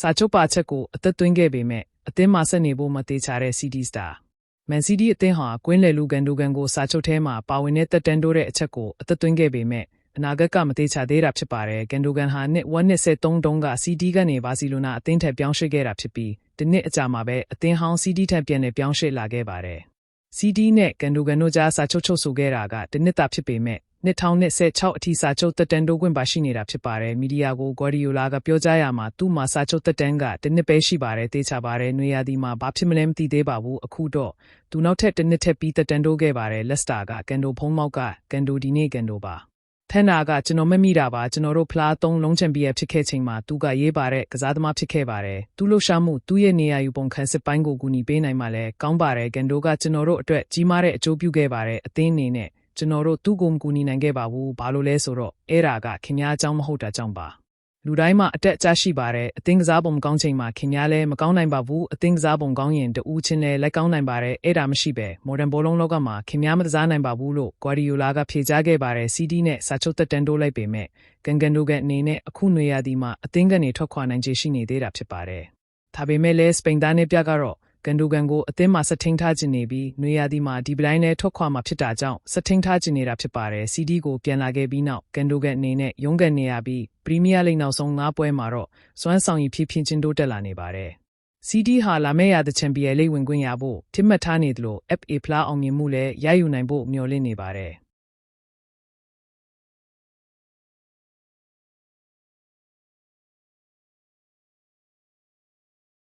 စာချုပ်ပါချက်ကိုအသက်သွင်းခဲ့ပေမဲ့အသင်းမှာဆက်နေဖို့မသေးချာတဲ့ CD Star မန်စီးတီးအသင်းဟာကွင်းလယ်လူကန်ဒိုကန်ကိုစာချုပ်ထဲမှာပါဝင်တဲ့တက်တန်းတိုးတဲ့အချက်ကိုအသက်သွင်းခဲ့ပေမဲ့အနာဂတ်ကမသေးချာသေးတာဖြစ်ပါတယ်။ကန်ဒိုကန်ဟာနှစ်123တုန်းက CD ကနေဘာစီလိုနာအသင်းထက်ပြောင်းရွှေ့ခဲ့တာဖြစ်ပြီးဒီနှစ်အကြာမှာပဲအသင်းဟောင်း CD ထက်ပြန်လည်ပြောင်းရွှေ့လာခဲ့ပါတယ်။ CD နဲ့ကန်ဒိုကန်တို့ကြားစာချုပ်ချုပ်ဆိုခဲ့တာကဒီနှစ်တာဖြစ်ပေမဲ့ 2016အထိစာချုပ်တက်တန်းတိုးခွင့်ပါရှိနေတာဖြစ်ပါတယ်။မီဒီယာကိုဂွာဒီယိုလာကပြောကြားရမှာသူ့မှာစာချုပ်တက်တန်းကဒီနှစ်ပဲရှိပါတယ်သေချာပါတယ်။နွေရာသီမှာဘာဖြစ်မလဲမသိသေးပါဘူးအခုတော့သူနောက်ထပ်တစ်နှစ်ထပ်ပြီးတက်တန်းတိုးခဲ့ပါတယ်လက်စတာကကန်ဒိုဖုံးမောက်ကကန်ဒိုဒီနေ့ကန်ဒိုပါထန်နာကကျွန်တော်မမိတာပါကျွန်တော်တို့ဖလားသုံးလုံးချန်ပီယံဖြစ်ခဲ့ချိန်မှာသူကရေးပါတဲ့ကစားသမားဖြစ်ခဲ့ပါတယ်သူလှူရှာမှုသူ့ရဲ့နေရာယူပုံခန်းစစ်ပိုင်းကိုကူညီပေးနိုင်မှလည်းကောင်းပါတယ်ကန်ဒိုကကျွန်တော်တို့အတွက်ကြီးမားတဲ့အကျိုးပြုခဲ့ပါတယ်အသင်းအနေနဲ့ ကျွန်တော်တို့သူ့ကိုမကူညီနိုင်ခဲ့ပါဘူးဘာလို့လဲဆိုတော့အဲ့ဒါကခင်ဗျားအကြောင်းမဟုတ်တာကြောင့်ပါလူတိုင်းမှာအတက်အကျရှိပါတယ်အသင်းကစားပုံမကောင်းချိန်မှာခင်ဗျားလည်းမကောင်းနိုင်ပါဘူးအသင်းကစားပုံကောင်းရင်တူးချင်းလည်းလက်ကောင်းနိုင်ပါတယ်အဲ့ဒါမရှိပဲမော်ဒန်ဘောလုံးလောကမှာခင်ဗျားမကစားနိုင်ပါဘူးလို့ဂွာဒီယိုလာကဖြေကြားခဲ့ပါတယ် CD နဲ့စာချုပ်သက်တမ်းတိုးလိုက်ပေမဲ့ကန်ကန်ဒိုကအနေနဲ့အခုနွေရာသီမှာအသင်းကနေထွက်ခွာနိုင်ခြေရှိနေသေးတာဖြစ်ပါတယ်ဒါပေမဲ့လည်းစပိန်သားနဲ့ပြကတော့ ကန်ဒိုကန်ကိုအသင်းမှာစထိန်ထားခြင်းနေပြီးနွေရာသီမှာဒီပတိုင်းနဲ့ထွက်ခွာမှာဖြစ်တာကြောင့်စထိန်ထားခြင်းနေတာဖြစ်ပါတယ် CD ကိုပြန်လာခဲ့ပြီးနောက်ကန်ဒိုကန်အနေနဲ့ရုံးကန်နေရပြီးပရီးမီးယားလိဂ်နောက်ဆုံး၅ပွဲမှာတော့စွမ်းဆောင်ရည်ဖြည့်ဖြင်းချင်းတိုးတက်လာနေပါတယ် CD ဟာလာမယ့်ရာသချန်ပီယံလိဂ်ဝင်ခွင့်ရဖို့ထိမှတ်ထားနေသလို FA ဖလားအောင်မြင်မှုလည်းရယူနိုင်ဖို့မျှော်လင့်နေပါတယ်